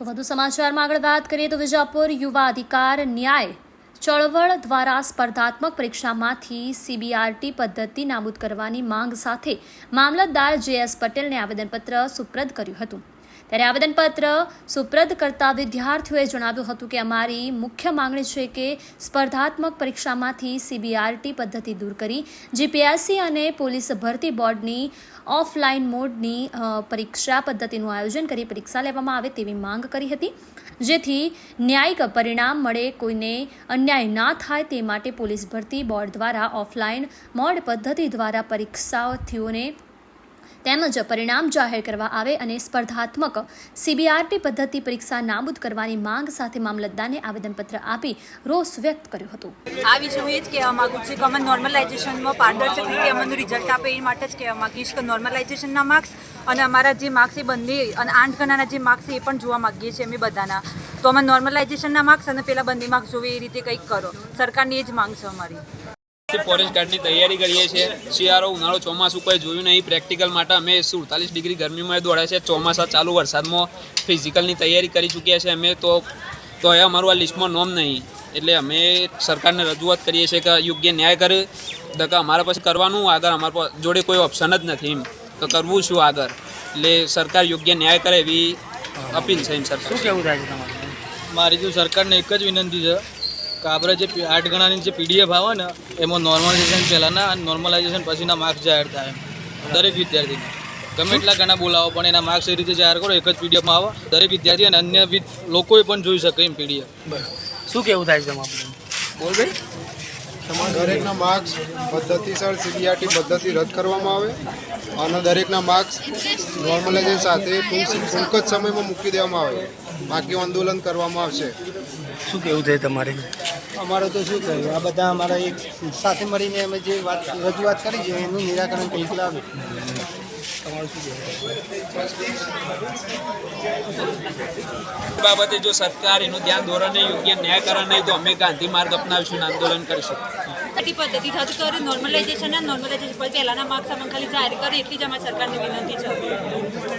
વધુ સમાચારમાં આગળ વાત કરીએ તો વિજાપુર યુવા અધિકાર ન્યાય ચળવળ દ્વારા સ્પર્ધાત્મક પરીક્ષામાંથી સીબીઆરટી પદ્ધતિ નાબૂદ કરવાની માંગ સાથે મામલતદાર જે એસ પટેલને આવેદનપત્ર સુપ્રદ કર્યું હતું. ત્યારે આવેદનપત્ર સુપ્રદ કરતા વિદ્યાર્થીઓએ જણાવ્યું હતું કે અમારી મુખ્ય માંગણી છે કે સ્પર્ધાત્મક પરીક્ષામાંથી સીબીઆરટી પદ્ધતિ દૂર કરી જીપીએસસી અને પોલીસ ભરતી બોર્ડની ઓફલાઈન મોડની પરીક્ષા પદ્ધતિનું આયોજન કરી પરીક્ષા લેવામાં આવે તેવી માંગ કરી હતી. જેથી ન્યાયિક પરિણામ મળે, કોઈને અન્યાય ના થાય તે માટે પોલીસ ભરતી બોર્ડ દ્વારા ઓફલાઈન મોડ પદ્ધતિ દ્વારા પરીક્ષાર્થીઓને તેમજ પરિણામ જાહેર કરવા આવે અને સ્પર્ધાત્મક સીબીઆરટી પદ્ધતિ પરીક્ષા નાબૂદ કરવાની માંગ સાથે મામલતદારને આવેદનપત્ર આપી રોષ વ્યક્ત કર્યો હતો. આ વિશે હું એ જ કહેવા માગું છું કે અમે નોર્મલાઇઝેશનમાં પારદર્શક રીતે અમારું રિઝલ્ટ આપે એ માટે જ કહેવા માગીશ કે નોર્મલાઇઝેશનના માર્ક્સ અને અમારા જે માર્ક્સ એ બંને અને આઠ ગણાના જે માર્ક્સ એ પણ જોવા માગીએ છીએ અમે બધાના. તો અમે નોર્મલાઇઝેશનના માર્ક્સ અને પેલા બંને માર્ક્સ જોવે એ રીતે કંઈક કરો. સરકારની એ જ માંગ છે અમારી. ફોરેસ્ટ ગાર્ડની તૈયારી કરીએ છીએ. શિયાળો ઉનાળો ચોમાસું કોઈ જોયું નહીં. પ્રેક્ટિકલ માટે અમે સુડતાલીસ ડિગ્રી ગરમીમાં દોડ્યા છે. ચોમાસા ચાલુ વરસાદમાં ફિઝિકલની તૈયારી કરી ચૂક્યા છે અમે તો. તો એ અમારું આ લિસ્ટમાં નોમ નહીં. એટલે અમે સરકારને રજૂઆત કરીએ છીએ કે યોગ્ય ન્યાય કરે. તો અમારા પાસે કરવાનું આગળ. અમારા પાસે જોડે કોઈ ઓપ્શન જ નથી એમ. તો કરવું શું આગળ? એટલે સરકાર યોગ્ય ન્યાય કરે એવી અપીલ છે એમ સર શું કેવું થાય છે તમારું? મારી તો સરકારને એક જ વિનંતી છે. કે આપણે જે આઠ ગણાની જે પીડીએફ આવે ને એમાં નોર્મલાઇઝેશન પહેલાંના અને નોર્મલાઇઝેશન પછીના માર્ક્સ જાહેર થાય દરેક વિદ્યાર્થીને. ગમે એટલા ઘણા બોલાવો પણ એના માર્ક્સ એ રીતે જાહેર કરો એક જ પીડીએફમાં આવે દરેક વિદ્યાર્થી અને અન્ય વિદ લોકોએ પણ જોઈ શકે એમ પીડીએફ. શું કેવું થાય છે તમારું? બોલ ભાઈ. દરેકના માર્ક્સ પદ્ધતિસર સીબીઆરટી પદ્ધતિ રદ કરવામાં આવે અને દરેકના માર્ક્સ નોર્મલાઇઝેશન સાથે ટૂંક ટૂંક જ સમયમાં મૂકી દેવામાં આવે. બાકી આંદોલન કરવામાં આવશે. શું કેવું થાય તમારે? અમારે તો શું કહ્યું આ બધા અમારા એક સાથે મળીને અમે જે વાત રજૂઆત કરી છે એનું નિરાકરણ કંઈક લાવે બાબતે જો સરકાર એનું ધ્યાન ધોરણ નહીં યોગ્ય ન્યાય કરે નહીં તો અમે ગાંધી માર્ગ અપનાવીશું આંદોલન કરીશું. પદ્ધતિ પદ્ધતિ થતું કરે નોર્મલાઇઝેશન નોર્મલાઇઝેશન પહેલાંના માર્ક્સ અમે ખાલી જાહેર કરે એટલી જ અમારી સરકારની વિનંતી છે.